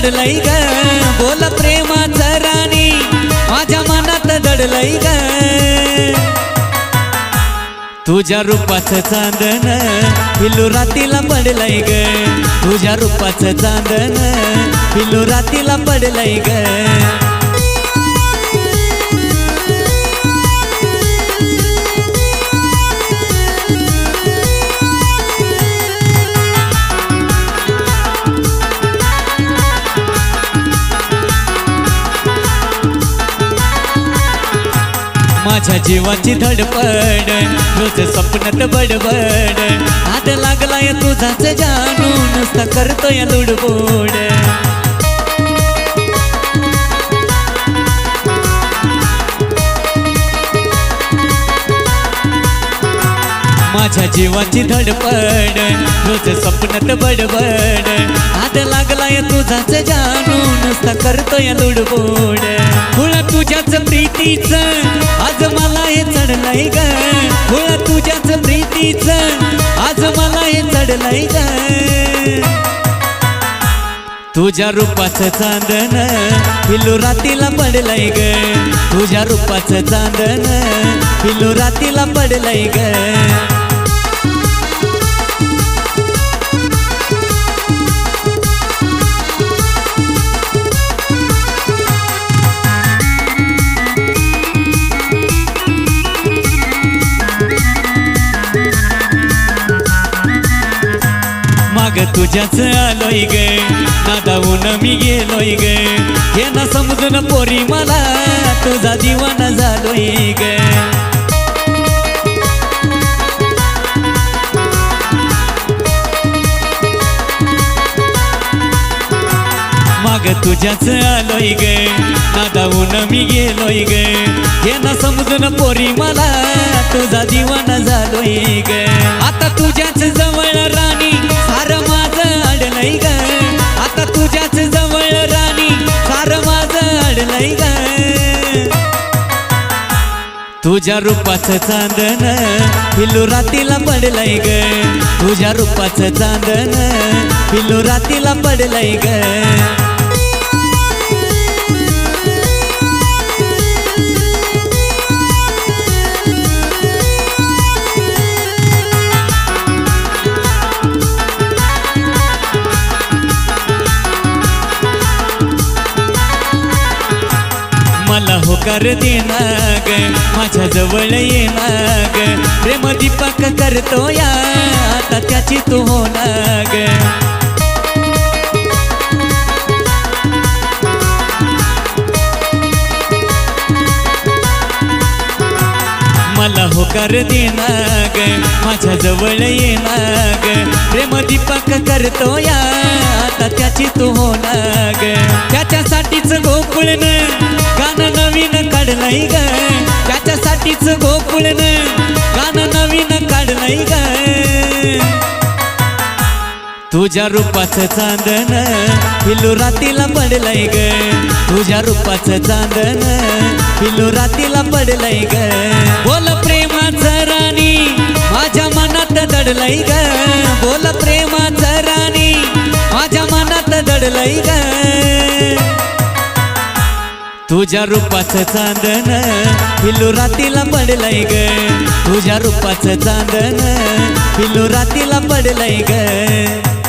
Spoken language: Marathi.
दडलय ग. बोल प्रेमाचं राणी. माझ्या मनात दडलय ग. तुझ्या रूपाचं चांदन पिल्लू रातीला पडलंय ग. तुझ्या रूपाचं चांदन पिल्लू रातीला पडलंय ग. माझ्या जीवाची धडपड. रोज स्वप्नात बडबड. हात लागलाय तुझाच जानू नुसता करतोय लुडबोड. माझ्या जीवाची धडपड. रोज स्वप्नात बडबड. हात लागलाय तुझाच जानू नुसता करतोय लुडबोड. मुळा तुझ्याच प्रीतीचं चढलाय ग. मुळा तुझ्याच प्रीतीच. आज मला हे चढलाय ग. तुझ्या रूपाचं चांदन पिल्लू रातीला पडलंय ग. तुझ्या रूपाचं चांदन पिल्लू रातीला पडलंय ग. माग तुझ्याच आलोय ग. नादावून मी गेलोय ग. हे ना समजून पोरी मला तुझा दिवाना झालोय ग. माग तुझ्याच आलोय ग. नादावून मी गेलोय ग. हे ना समजून पोरी मला तुझा दिवाना झालोय ग. आता तुझ्याच जवळ राणी तुझ्या रूपाचं चांदन पिल्लू रातीला पडलंय ग. तुझ्या रूपाचं चांदन पिल्लू रातीला पडलंय ग. मला होकार देना ग माझ्या जवळ येना ग प्रेम दीपक करतो या. आता त्याची तू होना ग मला होकार देना ग माझ्या जवळ येना ग प्रेम दीपक करतो या. आता त्याची तू होना ग त्याच्यासाठीच गोकुळन काढलंय ग. त्याच्यासाठीच गोकुळन गाणं नवीन काढलंय ग. तुझ्या रूपाचं चांदन पिल्लू रातीला पडलंय ग. तुझ्या रूपाचं चांदन पिल्लू रातीला पडलंय ग. बोल प्रेमाचं राणी माझ्या मनात दडलंय ग. बोल प्रेमाचं राणी माझ्या मनात दडलंय ग. तुझ्या रूपाचं चांदन हिलो रातीला पडलंय ग. तुझ्या रूपाचं चांदन पिल्लू रातीला पडलंय ग.